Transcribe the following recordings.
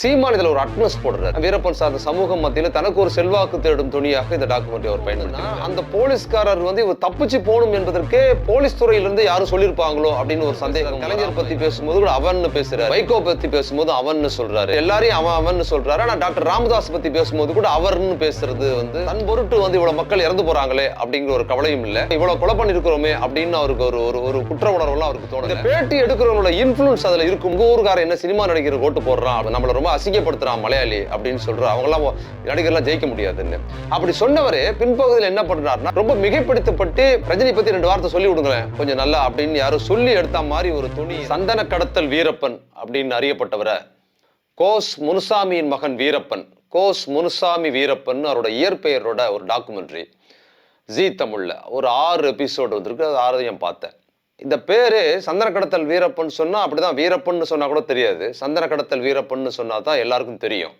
சீமான் இதுல ஒரு அட்னஸ் போடுறாரு. வீரப்பன் சார்ந்த சமூகம் மத்தியில தனக்கு ஒரு செல்வாக்கு தேடும் துணியாக இந்த டாக்குமெண்ட்ரி அவர் பயன்படுத்தினா அந்த போலீஸ்காரர் வந்து இவர் தப்பிச்சு போகணும் என்பதற்கே போலீஸ் துறையிலிருந்து யாரும் சொல்லியிருப்பாங்களோ அப்படின்னு ஒரு சந்தேகம் கலைஞர் பத்தி பேசும்போது கூட அவன் பேசுறாரு. வைகோ பத்தி பேசும்போது அவன் சொல்றாரு. எல்லாரையும் அவன் அவன் சொல்றாரு. ஆனா டாக்டர் ராமதாஸ் பத்தி பேசும்போது கூட அவர்னு பேசுறது வந்து தன் பொருட்டு வந்து இவ்வளவு மக்கள் இறந்து போறாங்களே அப்படிங்கிற ஒரு கவலையும் இல்ல. இவ்வளவு கொலை பண்ணிருக்கிறோமே அப்படின்னு அவருக்கு ஒரு ஒரு ஒரு குற்ற உணர்வுலாம் அவருக்கு தோணுது பேட்டி எடுக்கிறவங்களோட இன்ஃபுளுன்ஸ் அதுல இருக்கும் உங்க ஊருக்காரன் என்ன சினிமா நடிகர் ஓட்டு போடுறான்? நம்மள ரொம்ப அசிங்கப்படுத்துறான் மலையாளி அப்படின்னு சொல்ற அவங்களாம் நடிகர்லாம் ஜெயிக்க முடியாதுன்னு. அப்படி சொன்னவரே பின்பகுதியில் என்ன பண்றாருன்னா ரொம்ப மிகைப்படுத்தப்பட்டு ரஜினி பத்தி ரெண்டு வார்த்தை சொல்லி விடுங்களேன் கொஞ்சம் நல்லா அப்படின்னு யாரும் சொல்லி எடுத்த மாதிரி ஒரு துணி சந்தன கடத்தல் வீரப்பன் அப்படின்னு அறியப்பட்டவரை கோஸ் முனுசாமியின் மகன் வீரப்பன் கோஸ் முனுசாமி வீரப்பன் அவரோட இயற்பெயரோட ஒரு டாக்குமெண்ட்ரி ஜி தமிழில் ஒரு ஆறு எபிசோடு வந்திருக்கு அது ஆறையும் பார்த்தேன். இந்த பேரு சந்தன கடத்தல் வீரப்பன் சொன்னா அப்படிதான் வீரப்பன்னு சொன்னா கூட தெரியாது. சந்தன கடத்தல் வீரப்பன்னு சொன்னா தான் எல்லாருக்கும் தெரியும்.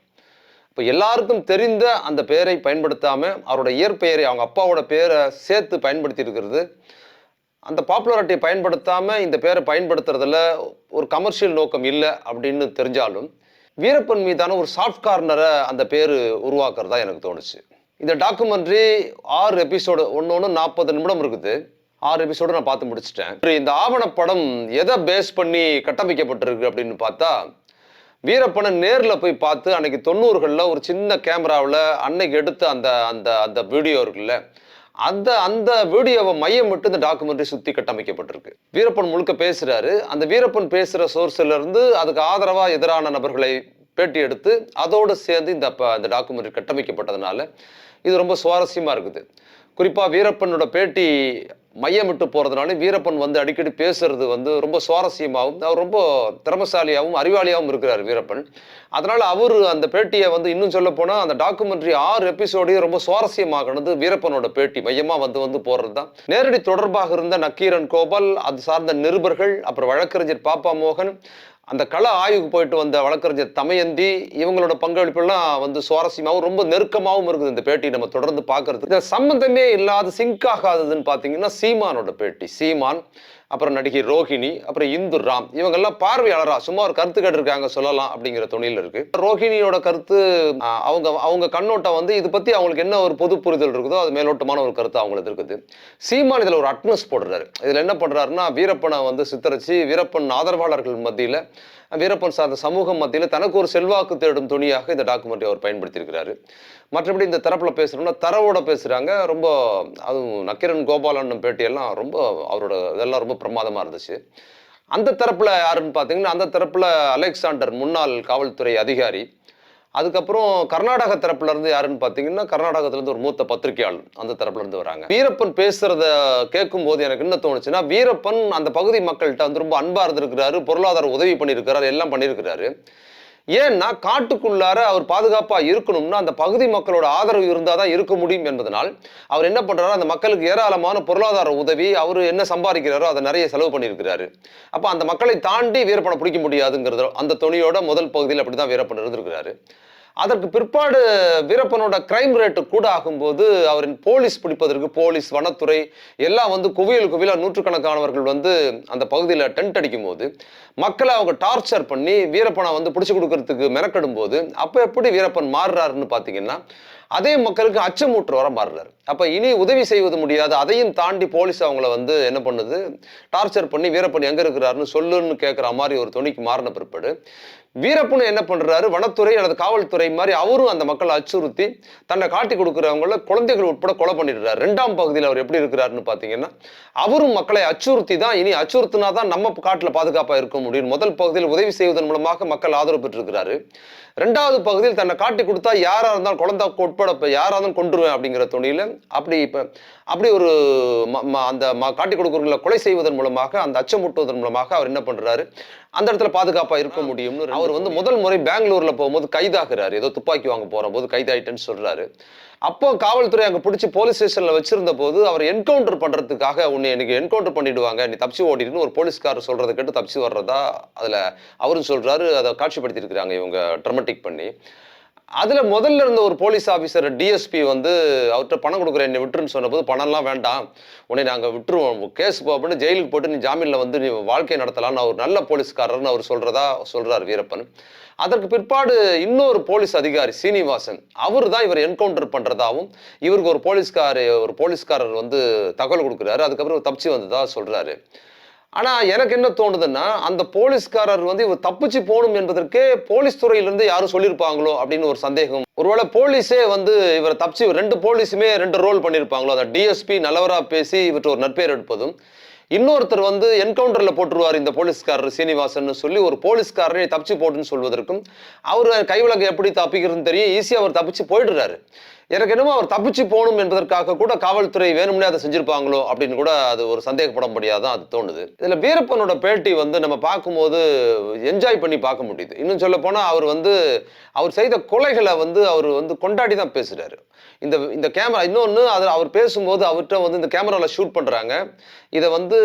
இப்போ எல்லாருக்கும் தெரிந்த அந்த பெயரை பயன்படுத்தாம அவரோட இயற்பெயரை அவங்க அப்பாவோட பேரை சேர்த்து பயன்படுத்தி இருக்கிறது. அந்த பாப்புலாரிட்டியை பயன்படுத்தாம இந்த பேரை பயன்படுத்துறதுல ஒரு கமர்ஷியல் நோக்கம் இல்லை அப்படின்னு தெரிஞ்சாலும் வீரப்பன் மீதான ஒரு சாஃப்ட் கார்னரை அந்த பேர் உருவாக்குறதா எனக்கு தோணுச்சு. இந்த டாக்குமெண்ட்ரி ஆறு எபிசோடு ஒன்று ஒன்று நாற்பது நிமிடம் இருக்குது. ஆறு எபிசோடு நான் பார்த்து முடிச்சிட்டேன். இந்த ஆவணப்படம் எதை பேஸ் பண்ணி கட்டமைக்கப்பட்டிருக்கு அப்படின்னு பார்த்தா வீரப்பனை நேரில் போய் பார்த்து அன்னைக்கு தொண்ணூறுகளில் ஒரு சின்ன கேமராவில் அன்னைக்கு எடுத்த அந்த அந்த அந்த வீடியோ இருக்குல்ல அந்த அந்த வீடியோவை மையம் விட்டு இந்த டாக்குமெண்ட்ரி சுற்றி கட்டமைக்கப்பட்டிருக்கு. வீரப்பன் முழுக்க பேசுறாரு. அந்த வீரப்பன் பேசுகிற சோர்ஸ்ல இருந்து அதுக்கு ஆதரவாக எதிரான நபர்களை பேட்டி எடுத்து அதோடு சேர்ந்து இந்த ப- டாக்குமெண்ட்ரி கட்டமைக்கப்பட்டதுனால இது ரொம்ப சுவாரஸ்யமாக இருக்குது. குறிப்பாக வீரப்பனோட பேட்டி மையமிட்டு போகிறதுனால வீரப்பன் வந்து அடிக்கடி பேசுறது வந்து ரொம்ப சுவாரஸ்யமாகவும் அவர் ரொம்ப திறமசாலியாகவும் அறிவாளியாகவும் இருக்கிறார் வீரப்பன். அதனால் அவர் அந்த பேட்டியை வந்து இன்னும் சொல்ல போனால் அந்த டாக்குமெண்ட்ரி ஆறு எபிசோடையும் ரொம்ப சுவாரஸ்யமாகனது வீரப்பனோட பேட்டி. மையமாக வந்து வந்து போடுறது தான் நேரடி தொடர்பாக இருந்த நக்கீரன் கோபால் அது சார்ந்த நிருபர்கள் அப்புறம் வழக்கறிஞர் பாப்பா மோகன் அந்த கள ஆய்வுக்கு போயிட்டு வந்த வழக்கறிஞர் தமயந்தி இவங்களோட பங்களிப்பெல்லாம் வந்து சுவாரஸ்யமாகவும் ரொம்ப நெருக்கமாகவும் இருக்குது இந்த பேட்டி நம்ம தொடர்ந்து பார்க்கறது இந்த சம்பந்தமே இல்லாத சிங்க் ஆகாததுன்னு பார்த்தீங்கன்னா சீமானோட பேட்டி. சீமான் அப்புறம் நடிகை ரோஹிணி அப்புறம் இந்து ராம் இவங்கெல்லாம் பார்வையாளரா சும்மா ஒரு கருத்து கேட்டிருக்காங்க சொல்லலாம் அப்படிங்கிற துணியில் இருக்கு. ரோஹிணியோட கருத்து அவங்க அவங்க கண்ணோட்டம் வந்து இது பத்தி அவங்களுக்கு என்ன ஒரு பொது புரிதல் இருக்குதோ அது மேலோட்டமான ஒரு கருத்து அவங்களுக்கு இருக்குது. சீமான் இதில் ஒரு அட்னஸ் போடுறாரு. இதில் என்ன பண்றாருன்னா வீரப்பனை வந்து சித்தரிச்சு வீரப்பன் ஆதரவாளர்கள் மத்தியில் வீரப்பன் சார்ந்த சமூகம் மத்தியில் தனக்கு ஒரு செல்வாக்கு தேடும் துணியாக இந்த டாக்குமெண்ட்ரி அவர் பயன்படுத்தியிருக்கிறாரு. மற்றபடி இந்த தரப்பில் பேசுகிறோம்னா தரவோட பேசுகிறாங்க ரொம்ப அதுவும் நக்கிரன் கோபாலன் பேட்டியெல்லாம் ரொம்ப அவரோட இதெல்லாம் ரொம்ப பிரமாதமாக இருந்துச்சு. அந்த தரப்பில் யாருன்னு பார்த்தீங்கன்னா அந்த தரப்பில் அலெக்சாண்டர் முன்னாள் காவல்துறை அதிகாரி அதுக்கப்புறம் கர்நாடக தரப்புல இருந்து யாருன்னு பார்த்தீங்கன்னா கர்நாடகத்துல இருந்து ஒரு மூத்த பத்திரிகையாளர் அந்த தரப்புல இருந்து வராங்க. வீரப்பன் பேசுறத கேட்கும் போது எனக்கு என்ன தோணுச்சுன்னா வீரப்பன் அந்த பகுதி மக்கள்கிட்ட வந்து ரொம்ப அன்பா இருந்திருக்கிறாரு பொருளாதார உதவி பண்ணியிருக்கிறாரு எல்லாம் பண்ணியிருக்கிறாரு. ஏன்னா காட்டுக்குள்ளார அவர் பாதுகாப்பாக இருக்கணும்னா அந்த பகுதி மக்களோட ஆதரவு இருந்தால் தான் இருக்க முடியும் என்பதனால் அவர் என்ன பண்ணுறாரு அந்த மக்களுக்கு ஏராளமான பொருளாதார உதவி அவர் என்ன சம்பாதிக்கிறாரோ அதை நிறைய செலவு பண்ணியிருக்கிறாரு. அப்போ அந்த மக்களை தாண்டி வீரப்பனை பிடிக்க முடியாதுங்கிறது அந்த துணியோட முதல் பகுதியில் அப்படி தான் வீரப்பன் இருந்திருக்கிறாரு. அதற்கு பிற்பாடு வீரப்பனோட கிரைம் ரேட்டு கூட ஆகும்போது அவரின் போலீஸ் பிடிப்பதற்கு போலீஸ் வனத்துறை எல்லாம் வந்து குவியல் குவியலாக நூற்றுக்கணக்கானவர்கள் வந்து அந்த பகுதியில் டென்ட் அடிக்கும் போது மக்களை அவங்க டார்ச்சர் பண்ணி வீரப்பனை வந்து பிடிச்சி கொடுக்கறதுக்கு மெனக்கெடும் போது அப்போ எப்படி வீரப்பன் மாறுறாருன்னு பார்த்தீங்கன்னா அதே மக்களுக்கு அச்சமூட்டுறவர மாறுறாரு அப்போ இனி உதவி செய்வது முடியாது. அதையும் தாண்டி போலீஸ் அவங்கள வந்து என்ன பண்ணுது? டார்ச்சர் பண்ணி வீரப்பன் எங்கே இருக்கிறாருன்னு சொல்லுன்னு கேட்குற மாதிரி ஒரு துணிக்கு மாறின பிற்பாடு வீரப்பன் என்ன பண்ணுறாரு வனத்துறை அல்லது காவல்துறை மாதிரி அவரும் அந்த மக்களை அச்சுறுத்தி தன்னை காட்டி கொடுக்குறவங்கள குழந்தைகள் உட்பட கொலை பண்ணிடுறாரு. ரெண்டாம் பகுதியில் அவர் எப்படி இருக்கிறாருன்னு பார்த்தீங்கன்னா அவரும் மக்களை அச்சுறுத்தி தான் இனி அச்சுறுத்தினா தான் நம்ம காட்டில் பாதுகாப்பாக இருக்க முடியும். முதல் பகுதியில் உதவி செய்வதன் மூலமாக மக்கள் ஆதரவு பெற்றிருக்கிறாரு. ரெண்டாவது பகுதியில் தன்னை காட்டி கொடுத்தா யாராக இருந்தாலும் குழந்தை உட்பட இப்போ யாரா இருந்தாலும் கொண்டுருவேன் அப்படிங்கிற துணியில அப்படி இப்போ அப்படி ஒரு அந்த காட்டி கொடுக்குறவங்களை கொலை செய்வதன் மூலமாக அந்த அச்சமூட்டுவதன் மூலமாக அவர் என்ன பண்றாரு? அந்த இடத்துல பாதுகாப்பா இருக்க முடியும்னு அவர் வந்து முதல் முறை பெங்களூர்ல போகும்போது கைதாகிறாரு. ஏதோ துப்பாக்கி வாங்க போற போது கைதாயிட்டேன்னு சொல்றாரு. அப்போ காவல்துறை அங்க பிடிச்சி போலீஸ் ஸ்டேஷன்ல வச்சிருந்த போது அவர் என்கவுண்டர் பண்றதுக்காக உன்னை எனக்கு என்கவுண்டர் பண்ணிடுவாங்க. நீ தப்பிச்சு ஓடிடுன்னு ஒரு போலீஸ்காரர் சொல்றதை கேட்டு தப்பிச்சு வர்றதா அதுல அவரும் சொல்றாரு. அதை காட்சிப்படுத்தி இருக்கிறாங்க இவங்க ட்ரமட்டிக் பண்ணி. அதில் முதல்ல இருந்த ஒரு போலீஸ் ஆஃபீஸர் டிஎஸ்பி வந்து அவர்கிட்ட பணம் கொடுக்குறேன் என்னை விட்டுருன்னு சொன்னபோது பணம்லாம் வேண்டாம். உன்னை நாங்கள் விட்டுருவோம். கேஸ் போ அப்படின்னு ஜெயிலுக்கு போட்டு நீ ஜாமீனில் வந்து நீ வாழ்க்கை நடத்தலாம்னு அவர் நல்ல போலீஸ்காரர்னு அவர் சொல்கிறதா சொல்கிறார் வீரப்பன். அதற்கு பிற்பாடு இன்னொரு போலீஸ் அதிகாரி சீனிவாசன் அவர் தான் இவர் என்கவுண்டர் பண்ணுறதாகவும் இவருக்கு ஒரு போலீஸ்கார் ஒரு போலீஸ்காரர் வந்து தகவல் கொடுக்குறாரு. அதுக்கப்புறம் தப்பிச்சு வந்ததாக சொல்கிறாரு ஆனா எனக்கு என்ன தோணுதுன்னா அந்த போலீஸ்காரர் வந்து இவர் தப்பிச்சு போகணும் என்பதற்கே போலீஸ் துறையிலிருந்து யாரும் சொல்லியிருப்பாங்களோ அப்படின்னு ஒரு சந்தேகம். ஒருவேளை போலீஸே வந்து இவரை தப்பிச்சு ரெண்டு போலீஸுமே ரெண்டு ரோல் பண்ணியிருப்பாங்களோ? அதை டிஎஸ்பி நல்லவரா பேசி இவற்றை ஒரு நட்பேர் எடுப்பதும். இன்னொருத்தர் வந்து என்கவுண்டரில் போட்டுருவார் இந்த போலீஸ்காரர் சீனிவாசன் சொல்லி ஒரு போலீஸ்காரரை தப்பிச்சு போட்டுன்னு சொல்வதற்கும் அவர் கைவிளக்கு எப்படி தப்பிக்கிறதுன்னு தெரியும். ஈஸியாக அவர் தப்பிச்சு போயிடுறாரு. எனக்கு என்னமோ அவர் தப்பிச்சு போகணும் என்பதற்காக கூட காவல்துறை வேணும்னே அதை செஞ்சிருப்பாங்களோ அப்படின்னு கூட அது ஒரு சந்தேகப்பட முடியாதான் அது தோணுது. இதுல வீரப்பனோட பேட்டி வந்து நம்ம பார்க்கும்போது என்ஜாய் பண்ணி பார்க்க முடியுது. இன்னும் சொல்ல போனா அவர் வந்து அவர் செய்த கொலைகளை வந்து அவர் வந்து கொண்டாடி தான் பேசுறாரு. இந்த இந்த கேமரா இன்னொன்று அதில் அவர் பேசும்போது அவர்கிட்ட வந்து இந்த கேமராவில் ஷூட் பண்ணுறாங்க இதை வந்து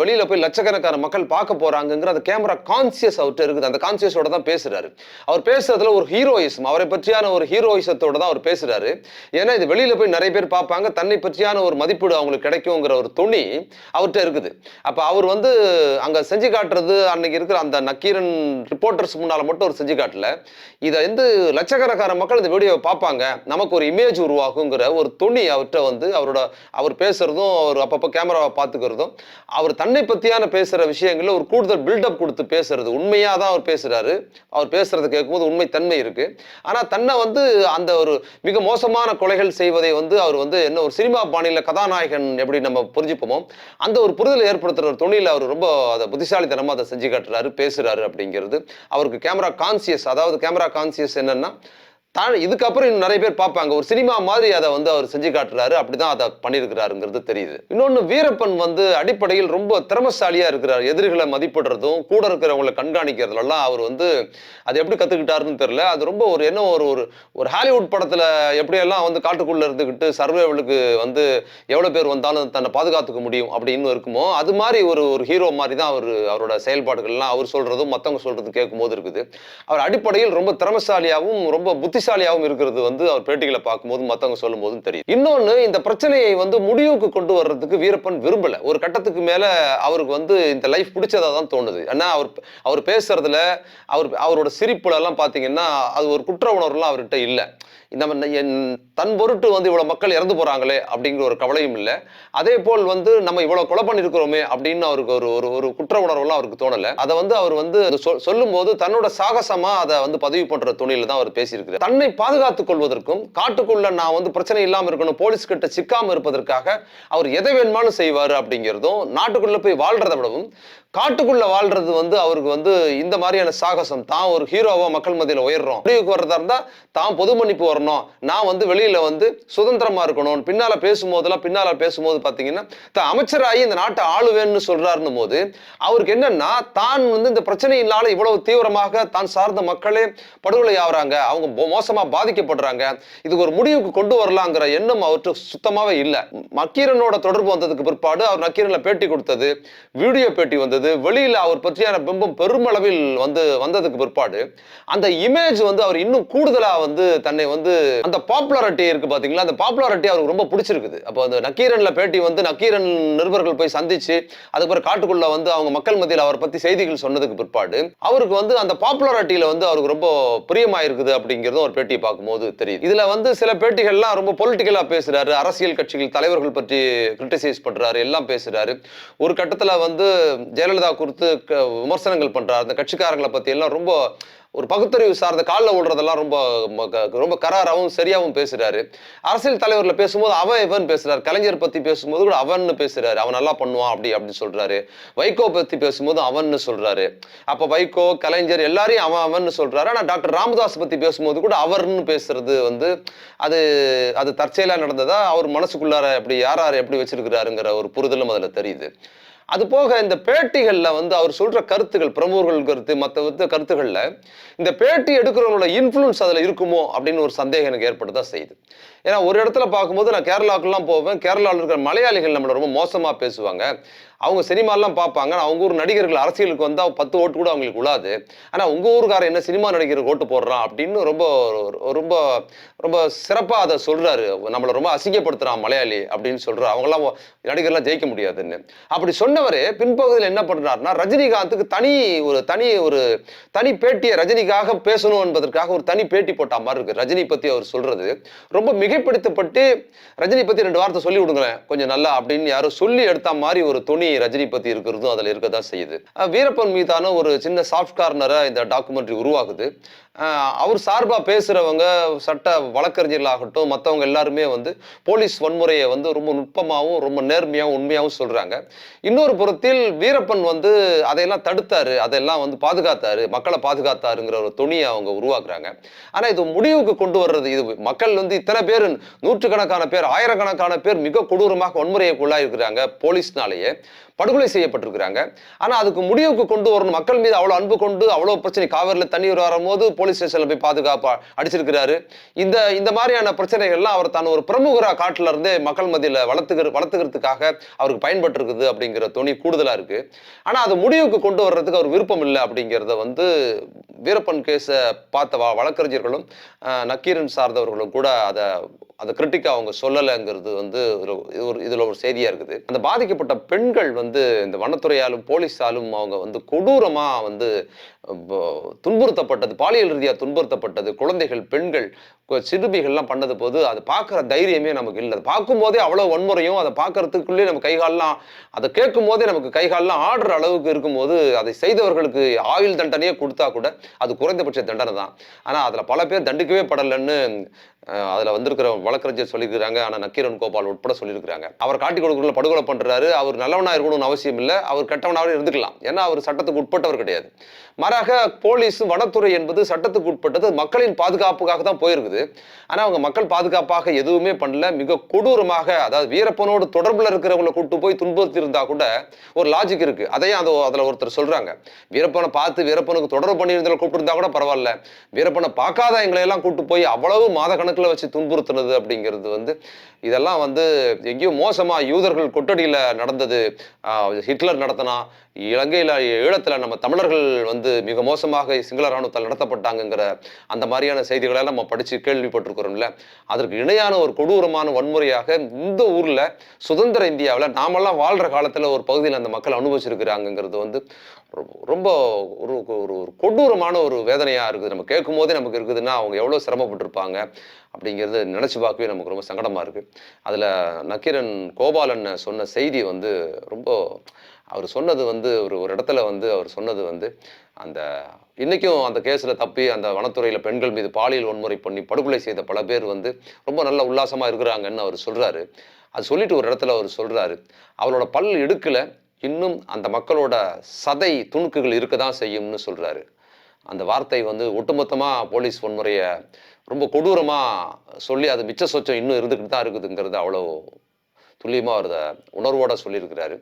வெளியில் போய் லட்சக்கணக்கான மக்கள் பார்க்க போகிறாங்கங்கிற அந்த கேமரா கான்சியஸ் அவர்கிட்ட இருக்குது. அந்த கான்சியஸோட தான் பேசுகிறாரு அவர் பேசுறதுல ஒரு ஹீரோயிசம் அவரை பற்றியான ஒரு ஹீரோயிசத்தோட தான் அவர் பேசுகிறாரு ஏன்னா இது வெளியில் போய் நிறைய பேர் பார்ப்பாங்க. தன்னை பற்றியான ஒரு மதிப்பீடு அவங்களுக்கு கிடைக்குங்கிற ஒரு துணி அவர்கிட்ட இருக்குது. அப்போ அவர் வந்து அங்கே செஞ்சு காட்டுறது அன்னைக்கு இருக்கிற அந்த நக்கீரன் ரிப்போர்ட்டர்ஸ் முன்னால் மட்டும் ஒரு செஞ்சு காட்டல. இதை வந்து லட்சக்கணக்கான மக்கள் இந்த வீடியோவை பார்ப்பாங்க. நமக்கு ஒரு இமேஜ் உருவாகுங்கிற ஒரு துணி அவர்கிட்ட வந்து அவரோட அவர் பேசுறதும் அவர் அப்பப்போ கேமராவை பார்த்துக்கிறதும் அவர் தன்னை பற்றியான பேசுகிற விஷயங்களில் ஒரு கூடுதல் பில்டப் கொடுத்து பேசுறது. உண்மையாக தான் அவர் பேசுறாரு. அவர் பேசுறது கேட்கும்போது உண்மை தன்மை இருக்கு. ஆனால் தன்னை வந்து அந்த ஒரு மிக மோசம் மோசமான கொலைகள் செய்வதை வந்து அவர் வந்து என்ன ஒரு சினிமா பாணியில் கதாநாயகன் எப்படி நம்ம புரிஞ்சுப்போமோ அந்த ஒரு புரிதலை ஏற்படுத்துகிற ஒரு துணியில் அவர் ரொம்ப அதை புத்திசாலித்தனமாக அதை செஞ்சு காட்டுறாரு பேசுறாரு அப்படிங்கிறது. அவருக்கு கேமரா கான்சியஸ் அதாவது கேமரா கான்சியஸ் என்னன்னா தான் இதுக்கப்புறம் இன்னும் நிறைய பேர் பார்ப்பாங்க. ஒரு சினிமா மாதிரி அதை வந்து அவர் செஞ்சு காட்டுறாரு. அப்படிதான் அதை பண்ணியிருக்கிறாருங்கிறது தெரியுது. இன்னொன்று வீரப்பன் வந்து அடிப்படையில் ரொம்ப திறமசாலியா இருக்கிறார். எதிரிகளை மதிப்பிடுறதும் கூட இருக்கிறவங்களை கண்காணிக்கிறதுலாம் அவர் வந்து அது எப்படி கத்துக்கிட்டாருன்னு தெரியல. அது ரொம்ப ஒரு என்ன ஒரு ஒரு ஒரு ஹாலிவுட் படத்துல எப்படியெல்லாம் வந்து காட்டுக்குள்ள இருந்துக்கிட்டு சர்வேவலுக்கு வந்து எவ்வளோ பேர் வந்தாலும் தன்னை பாதுகாத்துக்க முடியும் அப்படின்னு இருக்குமோ அது மாதிரி ஒரு ஒரு ஹீரோ மாதிரி தான் அவர் அவரோட செயல்பாடுகள்லாம் அவர் சொல்றதும் மற்றவங்க சொல்றது கேட்கும்போது இருக்குது. அவர் அடிப்படையில் ரொம்ப திறமசாலியாகவும் ரொம்ப புத்தி புத்திசாலியாகவும் இருக்கிறது வந்து அவர் பேட்டிகளை பார்க்கும்போது மற்றவங்க சொல்லும் போதும் தெரியும். இன்னொன்று இந்த பிரச்சனையை வந்து முடிவுக்கு கொண்டு வர்றதுக்கு வீரப்பன் விரும்பல. ஒரு கட்டத்துக்கு மேல அவருக்கு வந்து இந்த லைஃப் பிடிச்சதா தான் தோணுது. ஏன்னா அவர் அவர் பேசுறதுல அவர் அவரோட சிரிப்புல எல்லாம் பார்த்தீங்கன்னா அது ஒரு குற்ற உணர்வுலாம் அவர்கிட்ட இல்லை. நம்ம என் தன் பொருட்டு வந்து இவ்வளோ மக்கள் இறந்து போகிறாங்களே அப்படிங்கிற ஒரு கவலையும் இல்லை. அதே போல் வந்து நம்ம இவ்வளோ கொலை பண்ணியிருக்கிறோமே அப்படின்னு அவருக்கு ஒரு ஒரு ஒரு குற்ற உணர்வுலாம் அவருக்கு தோணல. அதை வந்து அவர் வந்து சொல்- சொல்லும்போது தன்னோட சாகசமாக அதை வந்து பதிவு பண்ணுற துணியில் தான் அவர் பேசியிருக்கிறார். தன்னை பாதுகாத்துக் கொள்வதற்கும் காட்டுக்குள்ள நான் வந்து பிரச்சனை இல்லாமல் இருக்கணும் போலீஸ் கிட்ட சிக்காமல் இருப்பதற்காக அவர் எதை வேணுமானும் செய்வார் அப்படிங்கிறதும் நாட்டுக்குள்ளே போய் வாழ்றதை விடவும் காட்டுக்குள்ள வாழ்றது வந்து அவருக்கு வந்து இந்த மாதிரியான சாகசம். தான் ஒரு ஹீரோவா மக்கள் மத்தியில் உயர்றோம். முடிவுக்கு வர்றதா இருந்தா தான் பொது மன்னிப்பு வரணும். நான் வந்து வெளியில வந்து சுதந்திரமா இருக்கணும். பின்னால பேசும்போதெல்லாம் பின்னால பேசும்போது பாத்தீங்கன்னா தான் அமைச்சராகி இந்த நாட்டை ஆளுவேன்னு சொல்றாருன்னு போது அவருக்கு என்னன்னா தான் வந்து இந்த பிரச்சனையினால இவ்வளவு தீவிரமாக தான் சார்ந்த மக்களே படுகொலை ஆகுறாங்க. அவங்க மோ- மோசமா பாதிக்கப்படுறாங்க. இதுக்கு ஒரு முடிவுக்கு கொண்டு வரலாங்கிற எண்ணம் அவருக்கு சுத்தமாவே இல்லை. மக்கீரனோட தொடர்பு வந்ததுக்கு பிற்பாடு அவர் நக்கீரன்ல பேட்டி கொடுத்தது வீடியோ பேட்டி வந்தது வெளியில் அவர் பற்றியான பிம்பம் பெருமளவில் வந்து வந்ததுக்கு பிற்பாடு அந்த இமேஜ் வந்து அவர் இன்னும் கூடுதலாக வந்து தன்னை வந்து அந்த பாப்புலாரிட்டி இருக்கு பார்த்தீங்களா அந்த பாப்புலாரிட்டி அவருக்கு ரொம்ப பிடிச்சிருக்குது. அப்போ அந்த நக்கீரன்ல பேட்டி வந்து நக்கீரன் நிருபர்கள் போய் சந்திச்சு அதுக்கப்புறம் காட்டுக்குள்ள வந்து அவங்க மக்கள் மத்தியில் அவரை பற்றி செய்திகள் சொன்னதுக்கு பிற்பாடு அவருக்கு வந்து அந்த பாப்புலாரிட்டியில் வந்து அவருக்கு ரொம்ப பிரியமாயிருக்குது அப்படிங்கிறதும் ஒரு பேட்டியை பார்க்கும்போது தெரியுது. இதுல வந்து சில பேட்டிகள்லாம் ரொம்ப பொலிட்டிக்கலா பேசுறாரு. அரசியல் கட்சிகள் தலைவர்கள் பற்றி கிரிட்டிசைஸ் பண்றாரு எல்லாம் பேசுறாரு. ஒரு கட்டத்துல வந்து ஜெயலலிதா குறித்து விமர்சனங்கள் பண்றாரு. அந்த கட்சிக்காரங்களை பத்தி எல்லாம் ரொம்ப ஒரு பகுத்தறிவு சார்ந்த காலில் விடுறதெல்லாம் ரொம்ப க- ரொம்ப கராராகவும் சரியாகவும் பேசுறாரு. அரசியல் தலைவரில் பேசும்போது அவன் இவன் பேசுறாரு. கலைஞர் பத்தி பேசும்போது கூட அவன்னு பேசுறாரு. அவன் நல்லா பண்ணுவான் அப்படி அப்படின்னு சொல்றாரு. வைகோ பத்தி பேசும்போது அவன்னு சொல்றாரு. அப்ப வைகோ கலைஞர் எல்லாரையும் அவன் அவன்னு சொல்றாரு. ஆனா டாக்டர் ராமதாஸ் பத்தி பேசும்போது கூட அவர்னு பேசுறது வந்து அது அது தற்செயலா நடந்ததா? அவர் மனசுக்குள்ளார எப்படி யார் யார் எப்படி வச்சிருக்கிறாருங்கிற ஒரு புரிதலும் அதுல தெரியுது. அது போக இந்த பேட்டிகள்ல வந்து அவர் சொல்ற கருத்துகள் பிரமுகர்கள் கருத்து மற்ற வித கருத்துக்கள்ல இந்த பேட்டி எடுக்கிறவங்களோட இன்ஃப்ளூன்ஸ் அதுல இருக்குமோ அப்படின்னு ஒரு சந்தேகம் எனக்கு ஏற்பட்டுதான் செய்யுது. ஏன்னா ஒரு இடத்துல பார்க்கும்போது நான் கேரளாவுக்குலாம் போவேன். கேரளாவில் இருக்கிற மலையாளிகள் நம்மளை ரொம்ப மோசமாக பேசுவாங்க. அவங்க சினிமாலாம் பார்ப்பாங்க. அவங்க ஊர் நடிகர்கள் அரசியலுக்கு வந்தால் பத்து ஓட்டு கூட அவங்களுக்கு உள்ளாது ஆனால் உங்கள் ஊருக்காரன் என்ன சினிமா நடிகருக்கு ஓட்டு போடுறான் அப்படின்னு ரொம்ப ரொம்ப ரொம்ப சிறப்பாக அதை சொல்கிறாரு நம்மளை ரொம்ப அசிங்கப்படுத்துகிறான் மலையாளி அப்படின்னு சொல்கிறார் அவங்களாம் நடிகர்லாம் ஜெயிக்க முடியாதுன்னு. அப்படி சொன்னவர் பின்பகுதியில் என்ன பண்ணுறாருன்னா ரஜினிகாந்துக்கு தனி ஒரு தனி ஒரு தனி பேட்டியை ரஜினிக்காக பேசணும் என்பதற்காக ஒரு தனி பேட்டி போட்ட மாதிரி இருக்கு. ரஜினி பற்றி அவர் சொல்றது. ரொம்ப மிக மிகைப்படுத்தப்பட்டு ரஜினி பற்றி ரெண்டு வார்த்தை சொல்லி விடுங்களேன். கொஞ்சம் நல்லா அப்படின்னு யாரும் சொல்லி எடுத்த மாதிரி ஒரு துணி ரஜினி பற்றி இருக்கிறதும் அதில் இருக்க தான் செய்யுது வீரப்பன் மீதான ஒரு சின்ன சாஃப்ட் கார்னரை இந்த டாக்குமெண்ட்ரி உருவாகுது. அவர் சார்பாக பேசுகிறவங்க சட்ட வழக்கறிஞர்களாகட்டும் மற்றவங்க எல்லாருமே வந்து போலீஸ் வன்முறையை வந்து ரொம்ப நுட்பமாகவும் ரொம்ப நேர்மையாகவும் உண்மையாகவும் சொல்கிறாங்க இன்னொரு புறத்தில் வீரப்பன் வந்து அதையெல்லாம் தடுத்தாரு. அதெல்லாம் வந்து பாதுகாத்தாரு. மக்களை பாதுகாத்தாருங்கிற ஒரு துணியை அவங்க உருவாக்குறாங்க. ஆனால் இது முடிவுக்கு கொண்டு வர்றது இது. மக்கள் வந்து இத்தனை பேர் நூற்றுக்கணக்கான பேர் ஆயிரக்கணக்கான பேர் மிக கொடூரமாக வன்முறைக்குள்ளாக இருக்கிறாங்க போலீஸ்னாலேயே. படுகொலை செய்யப்பட்டிருக்கிறாங்க. ஆனால் அதுக்கு முடிவுக்கு கொண்டு வரணும். மக்கள் மீது அவ்வளோ அன்பு கொண்டு அவ்வளோ பிரச்சனை காவேரியில் தண்ணீர் வரும்போது போலீஸ் ஸ்டேஷனில் போய் பாதுகாப்பாக அடிச்சிருக்கிறாரு. இந்த இந்த மாதிரியான பிரச்சனைகள்லாம் அவர் தான் ஒரு பிரமுகரா காட்டுல இருந்தே மக்கள் மத்தியில் வளர்த்துக்கிற வளர்த்துக்கிறதுக்காக அவருக்கு பயன்பட்டிருக்குது அப்படிங்கிற துணி கூடுதலாக இருக்குது ஆனால் அது முடிவுக்கு கொண்டு வர்றதுக்கு அவர் விருப்பம் இல்லை அப்படிங்கிறத வந்து வீரப்பன் கேஸை பார்த்த வ- வழக்கறிஞர்களும் நக்கீரன் சார்ந்தவர்களும் கூட அதை அதை கிரிட்டிக்காக அவங்க சொல்லலைங்கிறது வந்து ஒரு இது ஒரு இதில் ஒரு செய்தியாக இருக்குது. அந்த பாதிக்கப்பட்ட பெண்கள் வந்து இந்த வனத்துறையாலும் போலீஸாலும் அவங்க வந்து கொடூரமாக வந்து துன்புறுத்தப்பட்டது பாலியல் ரீதியாக துன்புறுத்தப்பட்டது குழந்தைகள் பெண்கள் சிறுமிகள்லாம் பண்ணது போது அதை பார்க்குற தைரியமே நமக்கு இல்லை. பார்க்கும்போதே அவ்வளோ வன்முறையும் அதை பார்க்கறதுக்குள்ளே நம்ம கைகாலெலாம் அதை கேட்கும் போதே நமக்கு கைகாலெலாம் ஆடுற அளவுக்கு இருக்கும்போது அதை செய்தவர்களுக்கு ஆயுள் தண்டனையே கொடுத்தா கூட அது குறைந்தபட்ச தண்டனை தான். ஆனால் அதில் பல பேர் தண்டிக்கவே படலைன்னு அதில் வந்திருக்கிற வழக்கறிஞர் சொல்லியிருக்கிறாங்க. ஆனால் நக்கீரன் கோபால் உட்பட சொல்லியிருக்கிறாங்க. அவர் காட்டி கொடுக்குறதுல படுகொலை பண்ணுறாரு அவர் நல்லவனாக இருக்கணும்னு அவசியம் இல்லை. அவர் கெட்டவனாகவே இருந்துக்கலாம். ஏன்னா அவர் சட்டத்துக்கு உட்பட்டவர் கிடையாது. மாறாக போலீஸ் வனத்துறை என்பது சட்டத்துக்கு உட்பட்டது. மக்களின் பாதுகாப்புக்காக தான் போயிருக்குது. ஆனால் அவங்க மக்கள் பாதுகாப்பாக எதுவுமே பண்ணல. மிக கொடூரமாக அதாவது வீரப்பனோடு தொடர்பில் இருக்கிறவங்களை கூட்டு போய் துன்புறுத்தியிருந்தா கூட ஒரு லாஜிக் இருக்கு. அதையும் அதை அதில் ஒருத்தர் சொல்றாங்க. வீரப்பனை பார்த்து வீரப்பனுக்கு தொடர்பு பண்ணியிருந்தவங்க கூப்பிட்டு கூட பரவாயில்ல. வீரப்பனை பார்க்காத எங்களை எல்லாம் கூட்டு போய் அவ்வளவு மாத கணக்கில் வச்சு துன்புறுத்துனது அப்படிங்கிறது வந்து இதெல்லாம் வந்து எங்கேயோ மோசமாக யூதர்கள் கொட்டடியில் நடந்தது. ஹிட்லர் நடத்தினா இலங்கையில் ஈழத்தில் நம்ம தமிழர்கள் வந்து மிக மோசமாக சிங்கள இராணுவத்தால் நடத்தப்பட்டாங்கங்கிற அந்த மாதிரியான செய்திகளை நம்ம படித்து கேள்விப்பட்டிருக்கிறோம்ல. அதற்கு இணையான ஒரு கொடூரமான வன்முறையாக இந்த ஊரில் சுதந்திர இந்தியாவில் நாமெல்லாம் வாழ்கிற காலத்தில் ஒரு பகுதியில் அந்த மக்கள் அனுபவிச்சிருக்கிறாங்கங்கிறது வந்து ரொம்ப- ரொம்ப ஒரு ஒரு ஒரு கொடூரமான ஒரு வேதனையாக இருக்குது. நம்ம கேட்கும் போதே நமக்கு இருக்குதுன்னா அவங்க எவ்வளோ சிரமப்பட்டிருப்பாங்க அப்படிங்கிறது நினச்சி பார்க்கவே நமக்கு ரொம்ப சங்கடமாக இருக்குது அதில் நக்கீரன் கோபாலன் சொன்ன செய்தி வந்து ரொம்ப அவர் சொன்னது வந்து ஒரு ஒரு இடத்துல வந்து அவர் சொன்னது வந்து அந்த இன்றைக்கும் அந்த கேஸில் தப்பி அந்த வனத்துறையில் பெண்கள் மீது பாலியல் வன்முறை பண்ணி படுகொலை செய்த பல பேர் வந்து ரொம்ப நல்ல உல்லாசமாக இருக்கிறாங்கன்னு அவர் சொல்கிறாரு அது சொல்லிட்டு ஒரு இடத்துல அவர் சொல்கிறாரு அவரோட பல் எடுக்கலை. இன்னும் அந்த மக்களோட சதை துணுக்குகள் இருக்க தான் செய்யும்னு சொல்கிறாரு அந்த வார்த்தை வந்து ஒட்டுமொத்தமாக போலீஸ் வன்முறையை ரொம்ப கொடூரமாக சொல்லி அது மிச்ச சொச்சம் இன்னும் இருந்துக்கிட்டு தான் இருக்குதுங்கிறது அவ்வளோ துல்லியமாக அவர் அதை சொல்லியிருக்கிறாரு.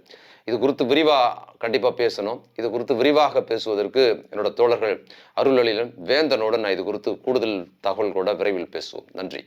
இது குறித்து விரிவாக கண்டிப்பாக பேசணும். இது குறித்து விரிவாக பேசுவதற்கு என்னோட தோழர்கள் அருளலிலன் வேந்தனுடன் நான் இது குறித்து கூடுதல் தகவல்களோட விரைவில் பேசுவோம். நன்றி.